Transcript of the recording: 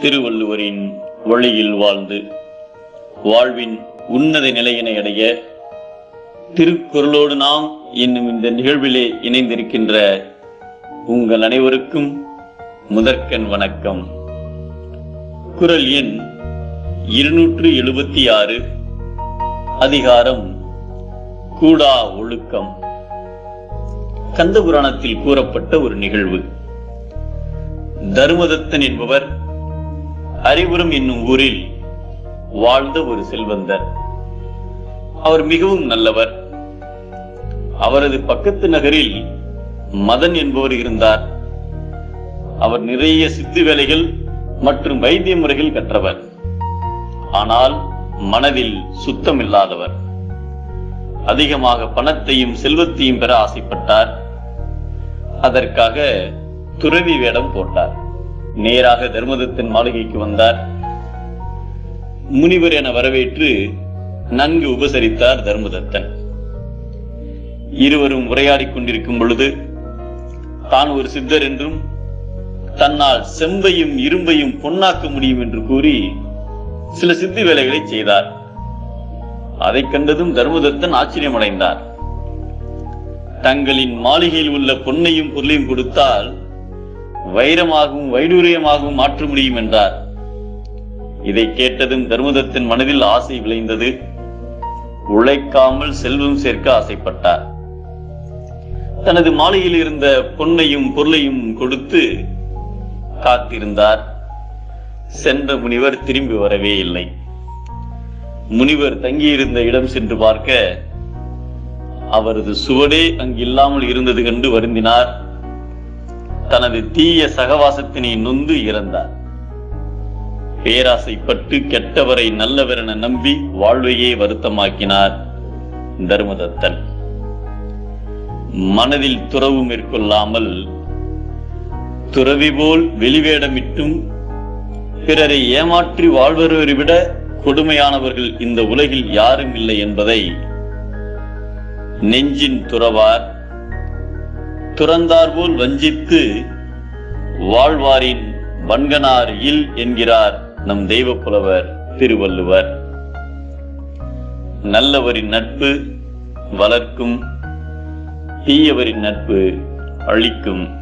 திருவள்ளுவரின் வழியில் வாழ்ந்து வாழ்வின் உன்னத நிலையினை அடைய திருக்குறளோடு நாம் என்னும் இந்த நிகழ்விலே இணைந்திருக்கின்ற உங்கள் அனைவருக்கும் முதற்கண் வணக்கம். குறள் எண் இருநூற்று எழுபத்தி ஆறு. அதிகாரம் கூடா ஒழுக்கம். கந்த புராணத்தில் கூறப்பட்ட ஒரு நிகழ்வு. தருமதத்தன் என்பவர் அறிவுரம் என்னும் ஊரில் வாழ்ந்த ஒரு செல்வந்தர். அவர் மிகவும் நல்லவர். அவரது பக்கத்து நகரில் மதன் என்பவர் இருந்தார். அவர் நிறைய சித்து வேலைகள் மற்றும் வைத்திய முறைகள் கற்றவர். ஆனால் மனதில் சுத்தம் இல்லாதவர் அதிகமாக பணத்தையும் செல்வத்தையும் பெற ஆசைப்பட்டார். அதற்காக துறவி வேடம் போட்டார். நேராக தர்மதத்தின் மாளிகைக்கு வந்தார். முனிவர் என வரவேற்று நன்கு உபசரித்தார் தர்மதத்தன். இருவரும் உரையாடிக் கொண்டிருக்கும் பொழுது தான் ஒரு சித்தர் என்றும் தன்னால் செம்பையும் இரும்பையும் பொன்னாக்க முடியும் என்று கூறி சில சித்தி வேலைகளை செய்தார். அதைக் கண்டதும் தர்மதத்தன் ஆச்சரியமடைந்தார். தங்களின் மாளிகையில் உள்ள பொன்னையும் பொருளையும் கொடுத்தால் வைரமாகவும் வைடூரியமாகவும் மாற்ற முடியும் என்றார். இதை கேட்டதும் தர்மதத்தின் மனதில் ஆசை விளைந்தது. உழைக்காமல் செல்வம் சேர்க்க ஆசைப்பட்டார். தனது மாலையில் இருந்த பொன்னையும் பொருளையும் கொடுத்து காத்திருந்தார். சென்ற முனிவர் திரும்பி வரவே இல்லை. முனிவர் தங்கியிருந்த இடம் சென்று பார்க்க அவரது சுவடே அங்கு இல்லாமல் இருந்தது கண்டு வருந்தினார். தனது தீய சகவாசத்தினை நொந்து இறந்தார். பேராசைப்பட்டு கெட்டவரை நல்லவரென நம்பி வாழ்வையே வருத்தமாக்கினார் தர்மதத்தன். மனதில் துறவு மேற்கொள்ளாமல் துறவி போல் வெளிவேடமிட்டும் பிறரை ஏமாற்றி வாழ்வரை விட கொடுமையானவர்கள் இந்த உலகில் யாரும் இல்லை என்பதை நெஞ்சின் துறவார் துறந்தார் போல் வஞ்சித்து வாழ்வாரின் வன்கனார் இல் என்கிறார் நம் தெய்வ புலவர் திருவள்ளுவர். நல்லவரின் நட்பு வளர்க்கும் தீயவரின் நட்பு அழிக்கும்.